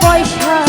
boy's pro.